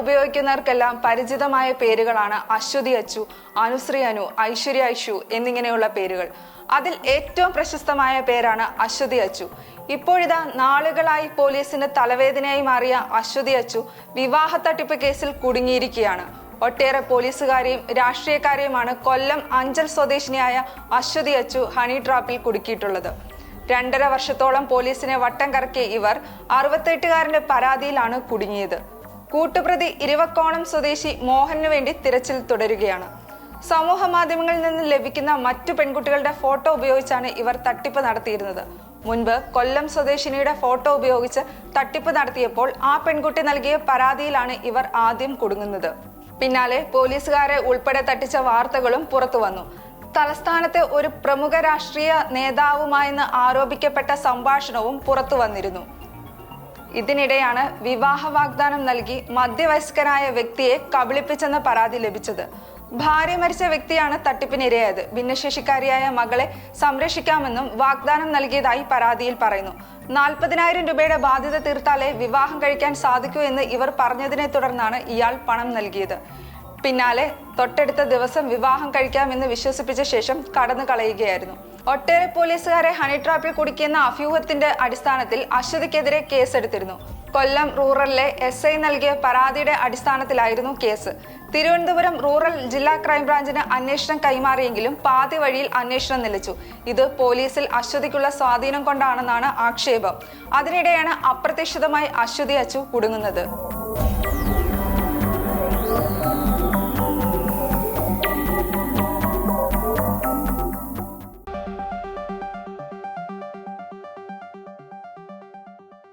ഉപയോഗിക്കുന്നവർക്കെല്ലാം പരിചിതമായ പേരുകളാണ് അശ്വതി അച്ചു അനുശ്രീ അനു ഐശ്വര്യ ഐഷു എന്നിങ്ങനെയുള്ള പേരുകൾ. അതിൽ ഏറ്റവും പ്രശസ്തമായ പേരാണ് അശ്വതി അച്ചു. ഇപ്പോഴിതാ നാളുകളായി പോലീസിന്റെ തലവേദനയായി മാറിയ അശ്വതി അച്ചു വിവാഹ തട്ടിപ്പ് കേസിൽ കുടുങ്ങിയിരിക്കുകയാണ്. ഒട്ടേറെ പോലീസുകാരെയും രാഷ്ട്രീയക്കാരെയുമാണ് കൊല്ലം അഞ്ചൽ സ്വദേശിനിയായ അശ്വതി അച്ചു ഹണി ട്രാപ്പിൽ കുടുക്കിയിട്ടുള്ളത്. രണ്ടര വർഷത്തോളം പോലീസിനെ വട്ടം കറക്കിയ ഇവർ അറുപത്തെട്ടുകാരന്റെ പരാതിയിലാണ് കുടുങ്ങിയത്. കൂട്ടുപ്രതി ഇരുവക്കോണം സ്വദേശി മോഹനു വേണ്ടി തിരച്ചിൽ തുടരുകയാണ്. സമൂഹ മാധ്യമങ്ങളിൽ നിന്ന് ലഭിക്കുന്ന മറ്റു പെൺകുട്ടികളുടെ ഫോട്ടോ ഉപയോഗിച്ചാണ് ഇവർ തട്ടിപ്പ് നടത്തിയിരുന്നത്. മുൻപ് കൊല്ലം സ്വദേശിനിയുടെ ഫോട്ടോ ഉപയോഗിച്ച് തട്ടിപ്പ് നടത്തിയപ്പോൾ ആ പെൺകുട്ടി നൽകിയ പരാതിയിലാണ് ഇവർ ആദ്യം കുടുങ്ങുന്നത്. പിന്നാലെ പോലീസുകാരെ ഉൾപ്പെടെ തട്ടിച്ച വാർത്തകളും പുറത്തു വന്നു. തലസ്ഥാനത്തെ ഒരു പ്രമുഖ രാഷ്ട്രീയ നേതാവുമായെന്ന് ആരോപിക്കപ്പെട്ട സംഭാഷണവും പുറത്തു വന്നിരുന്നു. ഇതിനിടെയാണ് വിവാഹ വാഗ്ദാനം നൽകി മധ്യവയസ്കനായ വ്യക്തിയെ കബളിപ്പിച്ചെന്ന പരാതി ലഭിച്ചത്. ഭാര്യ മരിച്ച വ്യക്തിയാണ് തട്ടിപ്പിനിരയായത്. ഭിന്നശേഷിക്കാരിയായ മകളെ സംരക്ഷിക്കാമെന്നും വാഗ്ദാനം നൽകിയതായി പരാതിയിൽ പറയുന്നു. നാൽപ്പതിനായിരം രൂപയുടെ ബാധ്യത തീർത്താലേ വിവാഹം കഴിക്കാൻ സാധിക്കൂ എന്ന് ഇവർ പറഞ്ഞതിനെ തുടർന്നാണ് ഇയാൾ പണം നൽകിയത്. പിന്നാലെ തൊട്ടടുത്ത ദിവസം വിവാഹം കഴിക്കാമെന്ന് വിശ്വസിപ്പിച്ച ശേഷം കടന്നു കളയുകയായിരുന്നു ഒട്ടേറെ പോലീസുകാരെ ഹണി ട്രാപ്പിൽ കുടുക്കിയെന്ന അഭ്യൂഹത്തിന്റെ അടിസ്ഥാനത്തിൽ അശ്വതിക്കെതിരെ കേസെടുത്തിരുന്നു. കൊല്ലം റൂറലിലെ എസ് ഐ നൽകിയ പരാതിയുടെ അടിസ്ഥാനത്തിലായിരുന്നു കേസ്. തിരുവനന്തപുരം റൂറൽ ജില്ലാ ക്രൈംബ്രാഞ്ചിന് അന്വേഷണം കൈമാറിയെങ്കിലും പാതി വഴിയിൽ അന്വേഷണം നിലച്ചു. ഇത് പോലീസിൽ അശ്വതിക്കുള്ള സ്വാധീനം കൊണ്ടാണെന്നാണ് ആക്ഷേപം. അതിനിടെയാണ് അപ്രതീക്ഷിതമായി അശ്വതി അച്ചു കുടുങ്ങുന്നത്.